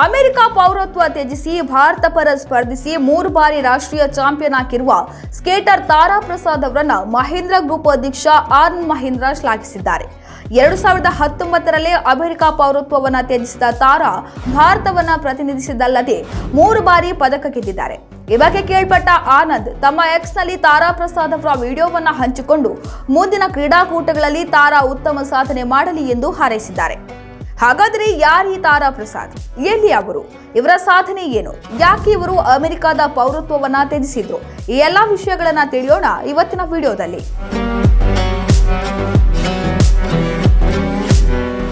America ಪೌರತ್ವ ತ್ಯಜಿಸಿ ಭಾರತ ಪರ ಸ್ಪರ್ಧಿಸಿ ಮೂರು ಬಾರಿ ರಾಷ್ಟ್ರೀಯ ಚಾಂಪಿಯನ್ ಆಗಿರುವ ಸ್ಕೇಟರ್ ತಾರಾ ಪ್ರಸಾದ್ ಅವರನ್ನು ಮಹೇಂದ್ರ ಗ್ರೂಪ್ ಅಧ್ಯಕ್ಷ ಆರ್ ಮಹೇಂದ್ರ ಶ್ಲಾಘಿಸಿದ್ದಾರೆ. ಎರಡು ಸಾವಿರದ ಹತ್ತೊಂಬತ್ತರಲ್ಲೇ ಅಮೆರಿಕ ಪೌರತ್ವವನ್ನು ತ್ಯಜಿಸಿದ ತಾರಾ ಭಾರತವನ್ನು ಪ್ರತಿನಿಧಿಸಿದ್ದಲ್ಲದೆ ಮೂರು ಬಾರಿ ಪದಕ ಗೆದ್ದಿದ್ದಾರೆ. ಈ ಬಗ್ಗೆ ಕೇಳ್ಪಟ್ಟ ಆನಂದ್ ತಮ್ಮ ಎಕ್ಸ್ನಲ್ಲಿ ತಾರಾ ಪ್ರಸಾದ್ ಅವರ ವಿಡಿಯೋವನ್ನ ಹಂಚಿಕೊಂಡು ಮುಂದಿನ ಕ್ರೀಡಾಕೂಟಗಳಲ್ಲಿ ತಾರಾ ಉತ್ತಮ ಸಾಧನೆ ಮಾಡಲಿ ಎಂದು ಹಾರೈಸಿದ್ದಾರೆ. ಹಾಗಾದರೆ ಈ ತಾರಾ ಪ್ರಸಾದ್ ಎಲ್ಲಿ ಅವರು? ಇವರ ಸಾಧನೆ ಏನು? ಯಾಕೆ ಇವರು ಅಮೆರಿಕದ ಪೌರತ್ವವನ್ನ ತ್ಯಜಿಸಿದ್ರು? ಈ ಎಲ್ಲಾ ವಿಷಯಗಳನ್ನ ತಿಳಿಯೋಣ ಇವತ್ತಿನ ವಿಡಿಯೋದಲ್ಲಿ.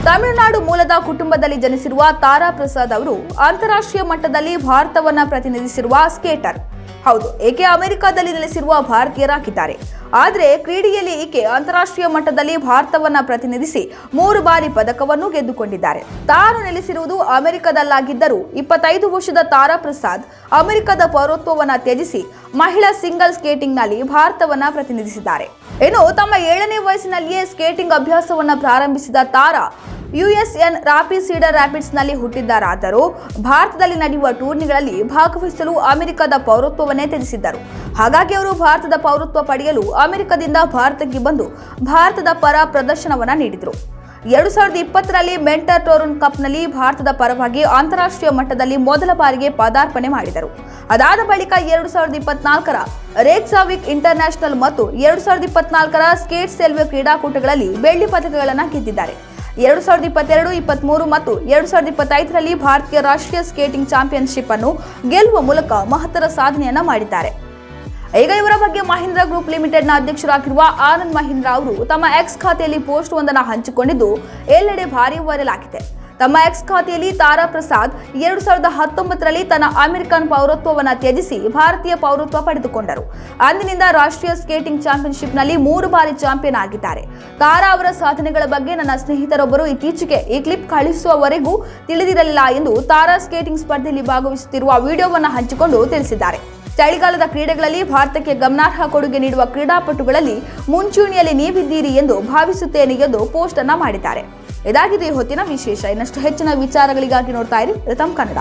ತಮಿಳುನಾಡು ಮೂಲದ ಕುಟುಂಬದಲ್ಲಿ ಜನಿಸಿರುವ ತಾರಾ ಪ್ರಸಾದ್ ಅವರು ಅಂತಾರಾಷ್ಟ್ರೀಯ ಮಟ್ಟದಲ್ಲಿ ಭಾರತವನ್ನ ಪ್ರತಿನಿಧಿಸಿರುವ ಸ್ಕೇಟರ್. ಹೌದು, ಏಕೆ ಅಮೆರಿಕದಲ್ಲಿ ನೆಲೆಸಿರುವ ಭಾರತೀಯರಾಗಿದ್ದಾರೆ ಆದರೆ ಕ್ರೀಡೆಯಲ್ಲಿ ಈಕೆ ಅಂತಾರಾಷ್ಟ್ರೀಯ ಮಟ್ಟದಲ್ಲಿ ಭಾರತವನ್ನ ಪ್ರತಿನಿಧಿಸಿ ಮೂರು ಬಾರಿ ಪದಕವನ್ನು ಗೆದ್ದುಕೊಂಡಿದ್ದಾರೆ. ತಾನು ನೆಲೆಸಿರುವುದು ಅಮೆರಿಕದಲ್ಲಾಗಿದ್ದರೂ ಇಪ್ಪತ್ತೈದು ವರ್ಷದ ತಾರಾ ಪ್ರಸಾದ್ ಅಮೆರಿಕದ ಪೌರತ್ವವನ್ನು ತ್ಯಜಿಸಿ ಮಹಿಳಾ ಸಿಂಗಲ್ ಸ್ಕೇಟಿಂಗ್ನಲ್ಲಿ ಭಾರತವನ್ನ ಪ್ರತಿನಿಧಿಸಿದ್ದಾರೆ. ಇನ್ನು ತಮ್ಮ ಏಳನೇ ವಯಸ್ಸಿನಲ್ಲಿಯೇ ಸ್ಕೇಟಿಂಗ್ ಅಭ್ಯಾಸವನ್ನು ಪ್ರಾರಂಭಿಸಿದ ತಾರಾ ಯುಎಸ್ಎನ್ ರಾಪಿ ಸೀಡರ್ ರ್ಯಾಪಿಡ್ಸ್ನಲ್ಲಿ ಹುಟ್ಟಿದ್ದಾರಾದರೂ ಭಾರತದಲ್ಲಿ ನಡೆಯುವ ಟೂರ್ನಿಗಳಲ್ಲಿ ಭಾಗವಹಿಸಲು ಅಮೆರಿಕದ ಪೌರತ್ವವನ್ನೇ ತ್ಯಜಿಸಿದ್ದರು. ಹಾಗಾಗಿ ಅವರು ಭಾರತದ ಪೌರತ್ವ ಪಡೆಯಲು ಅಮೆರಿಕದಿಂದ ಭಾರತಕ್ಕೆ ಬಂದು ಭಾರತದ ಪರ ಪ್ರದರ್ಶನವನ್ನು ನೀಡಿದರು. ಎರಡು ಸಾವಿರದ ಇಪ್ಪತ್ತರಲ್ಲಿ ಮೆಂಟರ್ ಟೋರನ್ ಕಪ್ನಲ್ಲಿ ಭಾರತದ ಪರವಾಗಿ ಅಂತಾರಾಷ್ಟ್ರೀಯ ಮಟ್ಟದಲ್ಲಿ ಮೊದಲ ಬಾರಿಗೆ ಪದಾರ್ಪಣೆ ಮಾಡಿದರು. ಅದಾದ ಬಳಿಕ ಎರಡು ಸಾವಿರದ ಇಪ್ಪತ್ನಾಲ್ಕರ ರೇಕ್ಸಾವಿಕ್ ಇಂಟರ್ನ್ಯಾಷನಲ್ ಮತ್ತು ಎರಡು ಸಾವಿರದ ಇಪ್ಪತ್ನಾಲ್ಕರ ಸ್ಕೇಟ್ ಸೆಲ್ವೆ ಕ್ರೀಡಾಕೂಟಗಳಲ್ಲಿ ಬೆಳ್ಳಿ ಪದಕಗಳನ್ನು ಗೆದ್ದಿದ್ದಾರೆ. ಎರಡು ಸಾವಿರದ ಇಪ್ಪತ್ತೆರಡು, ಇಪ್ಪತ್ಮೂರು ಮತ್ತು ಎರಡು ಸಾವಿರದ ಇಪ್ಪತ್ತೈದರಲ್ಲಿ ಭಾರತೀಯ ರಾಷ್ಟ್ರೀಯ ಸ್ಕೇಟಿಂಗ್ ಚಾಂಪಿಯನ್ಶಿಪ್ ಅನ್ನು ಗೆಲ್ಲುವ ಮೂಲಕ ಮಹತ್ತರ ಸಾಧನೆಯನ್ನ ಮಾಡಿದ್ದಾರೆ. ಈಗ ಇವರ ಬಗ್ಗೆ ಮಹೀಂದ್ರ ಗ್ರೂಪ್ ಲಿಮಿಟೆಡ್ನ ಅಧ್ಯಕ್ಷರಾಗಿರುವ ಆನಂದ್ ಮಹೀಂದ್ರ ಅವರು ತಮ್ಮ ಎಕ್ಸ್ ಖಾತೆಯಲ್ಲಿ ಪೋಸ್ಟ್ ಒಂದನ್ನು ಹಂಚಿಕೊಂಡಿದ್ದು, ಎಲ್ಲೆಡೆ ಭಾರೀ ವೈರಲ್ ಆಗಿದೆ. ತಮ್ಮ ಎಕ್ಸ್ ಖಾತೆಯಲ್ಲಿ ತಾರಾ ಪ್ರಸಾದ್ ಎರಡು ಸಾವಿರದ ಹತ್ತೊಂಬತ್ತರಲ್ಲಿ ತನ್ನ ಅಮೆರಿಕನ್ ಪೌರತ್ವವನ್ನು ತ್ಯಜಿಸಿ ಭಾರತೀಯ ಪೌರತ್ವ ಪಡೆದುಕೊಂಡರು. ಅಂದಿನಿಂದ ರಾಷ್ಟ್ರೀಯ ಸ್ಕೇಟಿಂಗ್ ಚಾಂಪಿಯನ್ಶಿಪ್ನಲ್ಲಿ ಮೂರು ಬಾರಿ ಚಾಂಪಿಯನ್ ಆಗಿದ್ದಾರೆ. ತಾರಾ ಅವರ ಸಾಧನೆಗಳ ಬಗ್ಗೆ ನನ್ನ ಸ್ನೇಹಿತರೊಬ್ಬರು ಇತ್ತೀಚೆಗೆ ಈ ಕ್ಲಿಪ್ ಕಳುಹಿಸುವವರೆಗೂ ತಿಳಿದಿರಲಿಲ್ಲ ಎಂದು ತಾರಾ ಸ್ಕೇಟಿಂಗ್ ಸ್ಪರ್ಧೆಯಲ್ಲಿ ಭಾಗವಹಿಸುತ್ತಿರುವ ವಿಡಿಯೋವನ್ನು ಹಂಚಿಕೊಂಡು ತಿಳಿಸಿದ್ದಾರೆ. ಚಳಿಗಾಲದ ಕ್ರೀಡೆಗಳಲ್ಲಿ ಭಾರತಕ್ಕೆ ಗಮನಾರ್ಹ ಕೊಡುಗೆ ನೀಡುವ ಕ್ರೀಡಾಪಟುಗಳಲ್ಲಿ ಮುಂಚೂಣಿಯಲ್ಲಿ ನೀವಿದ್ದೀರಿ ಎಂದು ಭಾವಿಸುತ್ತೇನೆ ಎಂದು ಪೋಸ್ಟ್ ಅನ್ನ ಮಾಡಿದ್ದಾರೆ. ಇದಾಗಿದೆ ಹೊತ್ತಿನ ವಿಶೇಷ. ಇನ್ನಷ್ಟು ಹೆಚ್ಚಿನ ವಿಚಾರಗಳಿಗಾಗಿ ನೋಡ್ತಾ ಇರಿ ರಿತಮ್ ಕನ್ನಡ.